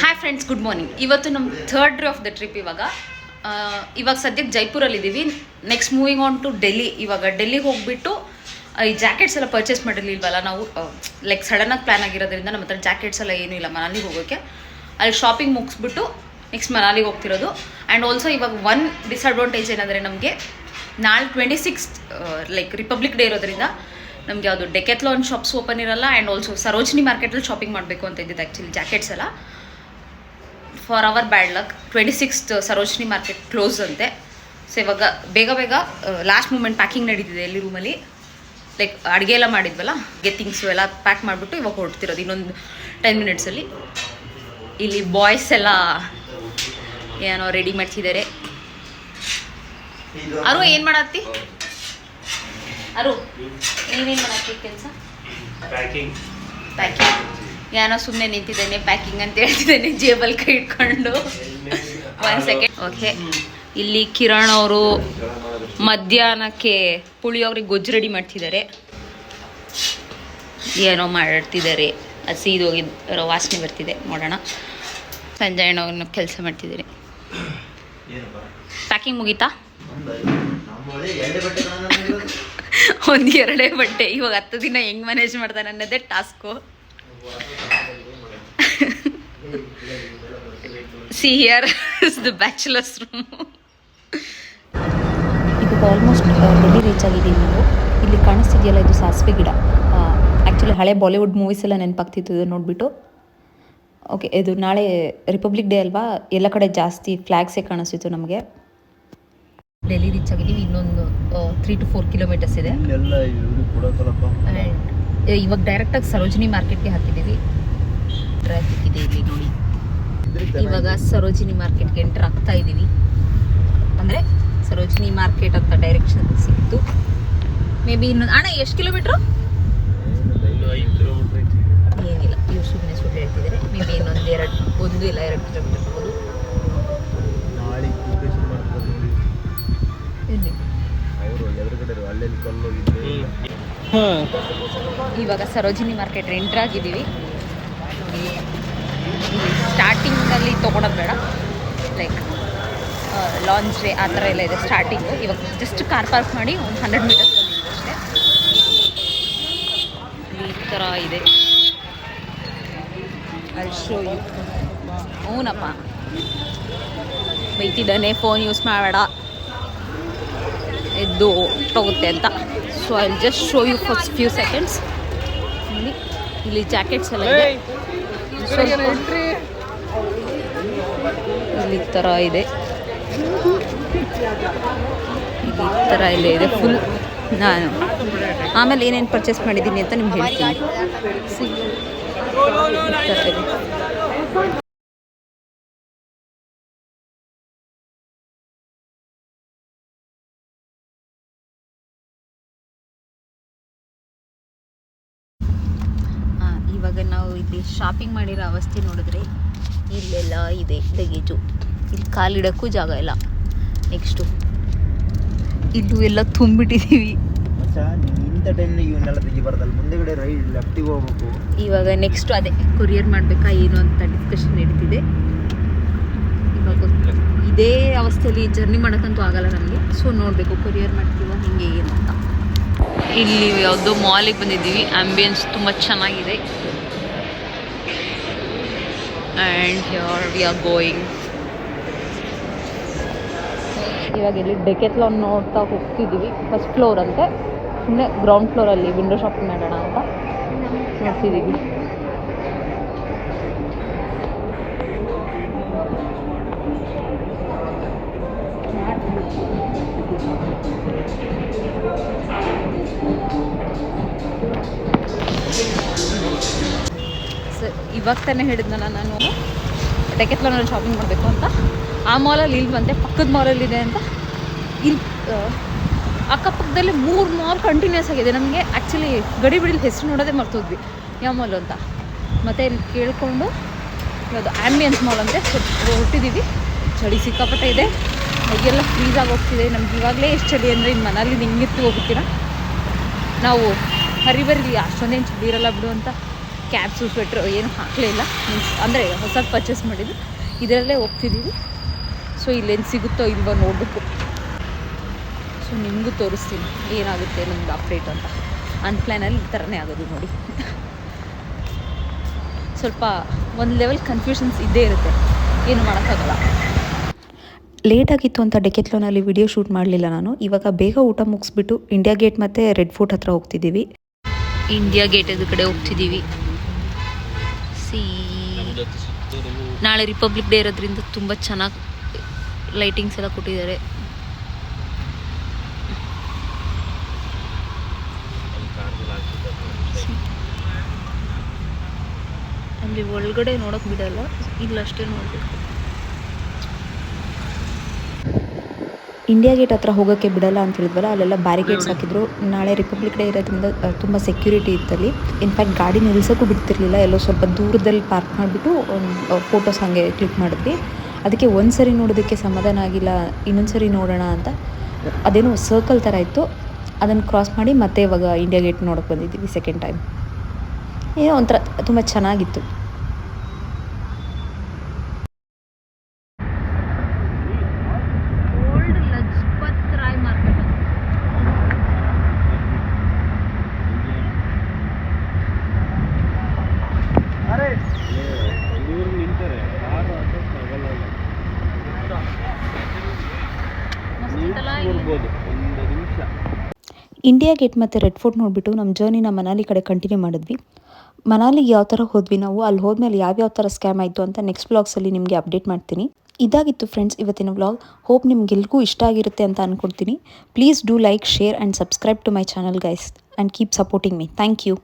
Hi friends good morning ಇವತ್ತು ನಮ್ಮ third day of the trip ಇವಾಗ. ಇವಾಗ ಸದ್ಯಕ್ಕೆ ಜೈಪುರಲ್ಲಿ ಇದ್ದೀವಿ next moving on to Delhi ಇವಾಗ ಡೆಲ್ಲಿಗೆ ಹೋಗ್ಬಿಟ್ಟು ಈ ಜಾಕೆಟ್ಸ್ ಎಲ್ಲ ಪರ್ಚೇಸ್ ಮಾಡಿರಲಿಲ್ವಲ್ಲ ನಾವು ಲೈಕ್ ಸಡನ್ನಾಗಿ ಪ್ಲ್ಯಾನ್ ಆಗಿರೋದ್ರಿಂದ ನಮ್ಮ ಹತ್ರ ಜಾಕೆಟ್ಸ್ ಎಲ್ಲ ಏನೂ ಇಲ್ಲ ಮನಾಲಿಗೆ ಹೋಗೋಕ್ಕೆ ಅಲ್ಲಿ ಶಾಪಿಂಗ್ ಮುಗಿಸ್ಬಿಟ್ಟು ನೆಕ್ಸ್ಟ್ ಮನಾಲಿಗೆ ಹೋಗ್ತಿರೋದು. ಆ್ಯಂಡ್ ಆಲ್ಸೋ ಇವಾಗ ಒನ್ ಡಿಸ್ಅಡ್ವಾಂಟೇಜ್ ಏನಂದರೆ ನಮಗೆ ನಾಳೆ twenty six like Republic Day ಇರೋದ್ರಿಂದ ನಮಗೆ ಯಾವುದು ಡೆಕೆತ್ಲಾನ್ ಶಾಪ್ಸ್ ಓಪನ್ ಇರಲ್ಲ ಆ್ಯಂಡ್ ಆಲ್ಸೋ ಸರೋಜಿನಿ ಮಾರ್ಕೆಟಲ್ಲಿ ಶಾಪಿಂಗ್ ಮಾಡಬೇಕು ಅಂತ ಇದ್ದಿದ್ದು ಆ್ಯಕ್ಚುಲಿ ಜಾಕೆಟ್ಸ್ ಎಲ್ಲ. For our bad luck twenty sixth Sarojini market close ಅಂತೆ. ಸೊ ಇವಾಗ ಬೇಗ ಬೇಗ ಲಾಸ್ಟ್ ಮೂಮೆಂಟ್ ಪ್ಯಾಕಿಂಗ್ ನಡೀತಿದೆ ಎಲ್ಲಿ ರೂಮಲ್ಲಿ ಲೈಕ್ ಅಡುಗೆ ಎಲ್ಲ ಮಾಡಿದ್ವಲ್ಲ ಗೆತ್ತಿಂಗ್ಸು ಎಲ್ಲ ಪ್ಯಾಕ್ ಮಾಡಿಬಿಟ್ಟು ಇವಾಗ ಹೊರಡ್ತಿರೋದು ಇನ್ನೊಂದು ಟೆನ್ ಮಿನಿಟ್ಸಲ್ಲಿ ಇಲ್ಲಿ ಬಾಯ್ಸ್ ಎಲ್ಲ ಏನೋ ರೆಡಿ ಮಾಡ್ತಿದ್ದಾರೆ. ಅರು ಏನು ಮಾಡತ್ತಿ? ಅರು ನೀವೇನು ಮಾಡಕ್ಕೆ ಕೆಲಸ? ಪ್ಯಾಕಿಂಗ್. ಪ್ಯಾಕಿಂಗ್. ಏನೋ ಸುಮ್ಮನೆ ನಿಂತಿದ್ದೇನೆ ಪ್ಯಾಕಿಂಗ್ ಅಂತ ಹೇಳ್ತಿದ್ದೇನೆ ಜೇಬಲ್ ಕೈ ಇಟ್ಕೊಂಡು. ಒನ್ ಸೆಕೆಂಡ್ ಓಕೆ ಇಲ್ಲಿ ಕಿರಣ್ ಅವರು ಮಧ್ಯಾಹ್ನಕ್ಕೆ ಪುಳಿಯೋಗ್ರಿಗೆ ಗೊಜ್ಜು ರೆಡಿ ಮಾಡ್ತಿದ್ದಾರೆ. ಏನೋ ಮಾಡ್ತಿದ್ದಾರೆ. ಅದು ಸೀದೋಗಿದ್ದು ವಾಸನೆ ಬರ್ತಿದೆ. ನೋಡೋಣ. ಸಂಜಯ್ ಅಣ್ಣ ಕೆಲಸ ಮಾಡ್ತಿದ್ದಾರೆ. ಪ್ಯಾಕಿಂಗ್ ಮುಗೀತಾ? ಒಂದು ಎರಡೇ ಬಟ್ಟೆ ಇವಾಗ ಹತ್ತು ದಿನ ಹೆಂಗ್ ಮ್ಯಾನೇಜ್ ಮಾಡ್ತಾನೆ ಅನ್ನೋದೇ task see here is the bachelors room ಇದು ಆಲ್ಮೋಸ್ಟ್ ಡೆಲ್ಲಿ ರೀಚ್ ಆಗಿದ್ದೀವಿ ನಾವು ಇಲ್ಲಿ ಕಾಣಿಸ್ತಿದೆಯಲ್ಲ ಇದು ಸಾಸಿವೆ ಗಿಡ. ಆ್ಯಕ್ಚುಲಿ ಹಳೆ ಬಾಲಿವುಡ್ ಮೂವೀಸ್ ಎಲ್ಲ ನೆನಪಾಗ್ತಿತ್ತು ಇದು ನೋಡಿಬಿಟ್ಟು. ಓಕೆ ಇದು ನಾಳೆ ರಿಪಬ್ಲಿಕ್ ಡೇ ಅಲ್ವಾ? ಎಲ್ಲ ಕಡೆ ಜಾಸ್ತಿ ಫ್ಲ್ಯಾಗ್ಸೇ ಕಾಣಿಸ್ತಿತ್ತು ನಮಗೆ. ಡೆಲ್ಲಿ ರೀಚ್ ಆಗಿದ್ದೀವಿ ಇನ್ನೊಂದು ತ್ರೀ ಟು ಫೋರ್ ಕಿಲೋಮೀಟರ್ಸ್ ಇದೆ. ಇವಾಗ ಡೈರೆಕ್ಟಾಗಿ ಸರೋಜಿನಿ ಮಾರ್ಕೆಟ್ಗೆ ಹಾಕಿದ್ದೀವಿ. ಟ್ರಾಫಿಕ್ ಇದೆ ಇಲ್ಲಿ ನೋಡಿ. ಇವಾಗ ಸರೋಜಿನಿ ಮಾರ್ಕೆಟ್ಗೆ ಎಂಟರ್ ಆಗ್ತಾ ಇದ್ದೀವಿ. ಅಂದರೆ ಸರೋಜಿನಿ ಮಾರ್ಕೆಟ್ ಅಂತ ಡೈರೆಕ್ಷನ್ ಸಿಕ್ತು. ಮೇ ಬಿ ಇನ್ನೊಂದು ಅಣ್ಣ ಎಷ್ಟು ಕಿಲೋಮೀಟ್ರು ಇನ್ನೊಂದು ಎರಡು ಒಂದು ಇಲ್ಲ ಎರಡು ಕಿಲೋಮೀಟರ್ ಇರ್ಬೋದು ಇವಾಗ ಸರೋಜಿನಿ ಮಾರ್ಕೆಟ್ ಎಂಟ್ರ್ ಆಗಿದ್ದೀವಿ. ಸ್ಟಾರ್ಟಿಂಗಲ್ಲಿ ತೊಗೊಳೋದು ಬೇಡ. ಲೈಕ್ ಲಾಂಚ್ರೆ ಆ ಥರ ಎಲ್ಲ ಇದೆ ಸ್ಟಾರ್ಟಿಂಗು ಇವಾಗ ಜಸ್ಟ್ ಕಾರ್ ಪಾರ್ಕ್ ಮಾಡಿ ಒಂದು ಹಂಡ್ರೆಡ್ ಮೀಟರ್ಸ್ ಅಷ್ಟೇ. ಈ ಥರ ಇದೆ. ಅಲ್ಲಿ ಶೋ ಯು ಹ್ಞೂನಪ್ಪ ಬೈತಿದ್ದಾನೆ ಫೋನ್ ಯೂಸ್ ಮಾಡಬೇಡ ಎದ್ದು ಹೋಗುತ್ತೆ ಅಂತ so I just show you first few seconds ಇಲ್ಲಿ ಜಾಕೆಟ್ಸ್ ಎಲ್ಲ ಇದೆ ಇಲ್ಲಿ ಥರ ಇದೆ ಈ ಥರ ಎಲ್ಲ ಇದೆ ಫುಲ್ ನಾನು ಆಮೇಲೆ ಏನೇನು ಪರ್ಚೇಸ್ ಮಾಡಿದ್ದೀನಿ ಅಂತ ನಿಮ್ಗೆ ಹೇಳ್ತೀನಿ. ಇವಾಗ ನಾವು ಇಲ್ಲಿ ಶಾಪಿಂಗ್ ಮಾಡಿರೋ ಅವಸ್ಥೆ ನೋಡಿದ್ರೆ ಇಲ್ಲೆಲ್ಲ ಇದೆ ಲಗೇಜು ಇಲ್ಲಿ ಕಾಲಿಡೋಕ್ಕೂ ಜಾಗ ಇಲ್ಲ. ನೆಕ್ಸ್ಟು ಇಲ್ಲೂ ಎಲ್ಲ ತುಂಬಿಟ್ಟಿದ್ದೀವಿ. ಇಂಥ ಇವನ್ನೆಲ್ಲ ತೆಗಿಬಾರ್ದಲ್ಲ. ಮುಂದೆಗಡೆ ರೈಟ್ ಲೆಫ್ಟಿಗೆ ಹೋಗ್ಬೇಕು. ಇವಾಗ ನೆಕ್ಸ್ಟ್ ಅದೇ ಕೊರಿಯರ್ ಮಾಡಬೇಕಾ ಏನು ಅಂತ ಡಿಸ್ಕಷನ್ ನಡೀತಿದೆ. ಇವಾಗ ಇದೇ ಅವಸ್ಥೆಯಲ್ಲಿ ಜರ್ನಿ ಮಾಡೋಕ್ಕಂತೂ ಆಗಲ್ಲ ನಮಗೆ. ಸೊ ನೋಡಬೇಕು ಕೊರಿಯರ್ ಮಾಡ್ತೀವ, ಹಿಂಗೆ, ಏನು ಅಂತ. ಇಲ್ಲಿ ಯಾವುದೋ ಮಾಲಿಗೆ ಬಂದಿದ್ದೀವಿ. ಆಂಬಿಯನ್ಸ್ ತುಂಬ ಚೆನ್ನಾಗಿದೆ. And here we are going ಇವಾಗ ಇಲ್ಲಿ ಡೆಕೆತ್ಲಾನ್ ನೋಡ್ತಾ ಹೋಗ್ತಿದ್ದೀವಿ. ಫಸ್ಟ್ ಫ್ಲೋರ್ ಅಂತೆ. ಸುಮ್ಮನೆ ಗ್ರೌಂಡ್ ಫ್ಲೋರಲ್ಲಿ ವಿಂಡೋ ಶಾಪಿಂಗ್ ಮಾಡೋಣ ಅಂತ ನೋಡ್ತಿದ್ದೀವಿ ಇವಾಗ ತಾನೇ ಹೇಳಿದ್ನಲ್ಲ ನಾನು ಡೆಕೆತ್ಲಾನಲ್ಲಿ ಶಾಪಿಂಗ್ ಮಾಡಬೇಕು ಅಂತ. ಆ ಮಾಲಲ್ಲಿ ಇಲ್ಲಿ ಬಂದೆ ಪಕ್ಕದ ಮಾಲಲ್ಲಿ ಇದೆ ಅಂತ. ಇಲ್ಲಿ ಅಕ್ಕಪಕ್ಕದಲ್ಲಿ ಮೂರು ಮಾಲ್ ಕಂಟಿನ್ಯೂಸ್ ಆಗಿದೆ. ನಮಗೆ ಆ್ಯಕ್ಚುಲಿ ಗಡಿ ಬಿಡಿಲಿ ಹೆಸರು ನೋಡೋದೇ ಮರ್ತೋದ್ವಿ. ಯಾವ ಮಾಲ್ ಅಂತ? ಮತ್ತೆ ಇಲ್ಲಿ ಕೇಳಿಕೊಂಡು ಇವತ್ತು ಆ್ಯಂಬಿಯನ್ಸ್ ಮಾಲ್ ಅಂದರೆ ಸೊ ಹೊರಟಿದ್ದೀವಿ ಚಳಿ ಸಿಕ್ಕಾಪಟ್ಟೆ ಇದೆ. ಮೈಗೆಲ್ಲ ಫ್ರೀಸ್ ಆಗಿ ಹೋಗ್ತಿದೆ. ನಮ್ಗೆ ಇವಾಗಲೇ ಎಷ್ಟು ಚಳಿ ಅಂದರೆ ಇನ್ನು ಮನೇಲಿ ನಿಂಗಿತ್ತು ಹೋಗ್ತೀರಾ? ನಾವು ಹರಿಬರಿ ಅಷ್ಟೊಂದೇನು ಚಳಿ ಇರಲ್ಲ ಬಿಡು ಅಂತ ಕ್ಯಾಬ್ಸು ಸ್ವೆಟ್ರ್ ಏನು ಹಾಕಲೇ ಇಲ್ಲ. ಮೀನ್ಸ್ ಅಂದರೆ ಹೊಸದು ಪರ್ಚೇಸ್ ಮಾಡಿದ್ದು. ಇದರಲ್ಲೇ ಹೋಗ್ತಿದ್ದೀವಿ ಸೊ ಇಲ್ಲೇನು ಸಿಗುತ್ತೋ ಇಲ್ವೋ ನೋಡಬೇಕು. ಸೊ ನಿಮಗೂ ತೋರಿಸ್ತೀನಿ ಏನಾಗುತ್ತೆ ನಿಮ್ಗೆ ಅಪ್ಡೇಟ್ ಅಂತ. ಅನ್ಪ್ಲ್ಯಾನಲ್ಲಿ ಈ ಥರನೇ ಆಗೋದು ನೋಡಿ. ಸ್ವಲ್ಪ ಒಂದು ಲೆವೆಲ್ ಕನ್ಫ್ಯೂಷನ್ಸ್ ಇದ್ದೇ ಇರುತ್ತೆ. ಏನು ಮಾಡೋಕ್ಕಾಗಲ್ಲ. ಲೇಟ್ ಆಗಿತ್ತು ಅಂತ ಡೆಕೆತ್ಲೋನಲ್ಲಿ ವಿಡಿಯೋ ಶೂಟ್ ಮಾಡಲಿಲ್ಲ ನಾನು. ಇವಾಗ ಬೇಗ ಊಟ ಮುಗಿಸ್ಬಿಟ್ಟು ಇಂಡಿಯಾ ಗೇಟ್ ಮತ್ತು ರೆಡ್ ಫೋರ್ಟ್ ಹತ್ರ ಹೋಗ್ತಿದ್ದೀವಿ. ಇಂಡಿಯಾ ಗೇಟ್ ಎದು ಕಡೆ ಹೋಗ್ತಿದ್ದೀವಿ. ಸಿ ನಾಳೆ ರಿಪಬ್ಲಿಕ್ ಡೇ ಇರೋದ್ರಿಂದ ತುಂಬ ಚೆನ್ನಾಗಿ ಲೈಟಿಂಗ್ಸ್ ಎಲ್ಲ ಕೊಟ್ಟಿದ್ದಾರೆ. ಅಲ್ಲಿ ಒಳಗಡೆ ನೋಡೋಕೆ ಬಿಡಲ್ಲ ಇಲ್ಲಷ್ಟೇ ನೋಡಬೇಕು. ಇಂಡಿಯಾ ಗೇಟ್ ಹತ್ರ ಹೋಗೋಕ್ಕೆ ಬಿಡಲ್ಲ ಅಂತ ಹೇಳಿದ್ವಲ್ಲ ಅಲ್ಲೆಲ್ಲ ಬ್ಯಾರಿಕೇಡ್ಸ್ ಹಾಕಿದ್ರು. ನಾಳೆ ರಿಪಬ್ಲಿಕ್ ಡೇ ಇರೋದ್ರಿಂದ ತುಂಬ ಸೆಕ್ಯೂರಿಟಿ ಇತ್ತಲ್ಲಿ. ಇನ್ಫ್ಯಾಕ್ಟ್ ಗಾಡಿ ನಿಲ್ಸೋಕ್ಕೂ ಬಿಡ್ತಿರ್ಲಿಲ್ಲ ಎಲ್ಲೋ ಸ್ವಲ್ಪ ದೂರದಲ್ಲಿ ಪಾರ್ಕ್ ಮಾಡಿಬಿಟ್ಟು ಒಂದು ಫೋಟೋಸ್ ಹಾಗೆ ಕ್ಲಿಕ್ ಮಾಡಿದ್ವಿ. ಅದಕ್ಕೆ ಒಂದು ಸರಿ ನೋಡೋದಕ್ಕೆ ಸಮಾಧಾನ ಆಗಿಲ್ಲ ಇನ್ನೊಂದು ಸರಿ ನೋಡೋಣ ಅಂತ. ಅದೇನೋ ಸರ್ಕಲ್ ಥರ ಇತ್ತು. ಅದನ್ನು ಕ್ರಾಸ್ ಮಾಡಿ ಮತ್ತೆ ಇವಾಗ ಇಂಡಿಯಾ ಗೇಟ್ ನೋಡೋಕೆ ಬಂದಿದ್ದೀವಿ ಸೆಕೆಂಡ್ ಟೈಮ್ ಏನೋ ಒಂಥರ ತುಂಬ ಚೆನ್ನಾಗಿತ್ತು. ಇಂಡಿಯಾ ಗೇಟ್ ಮತ್ತು ರೆಡ್ ಫೋರ್ಟ್ ನೋಡಿಬಿಟ್ಟು ನಮ್ಮ ಜರ್ನಿನ ಮನಾಲಿ ಕಡೆ ಕಂಟಿನ್ಯೂ ಮಾಡಿದ್ವಿ. ಮನಾಲಿಗೆ ಯಾವ ಥರ ಹೋದ್ವಿ ನಾವು ಅಲ್ಲಿ ಹೋದ್ಮೇಲೆ ಯಾವ್ಯಾವ ಥರ ಸ್ಕ್ಯಾಮ್ ಆಯಿತು ಅಂತ ನೆಕ್ಸ್ಟ್ ಬ್ಲಾಗ್ಸಲ್ಲಿ ನಿಮಗೆ ಅಪ್ಡೇಟ್ ಮಾಡ್ತೀನಿ. ಇದಾಗಿತ್ತು ಫ್ರೆಂಡ್ಸ್ ಇವತ್ತಿನ ವ್ಲಾಗ್ ಹೋಪ್ ನಿಮ್ಗೆಲ್ಗೂ ಇಷ್ಟ ಆಗಿರುತ್ತೆ ಅಂತ ಅಂದ್ಕೊಡ್ತೀನಿ please do like share and subscribe to my channel guys and keep supporting me thank you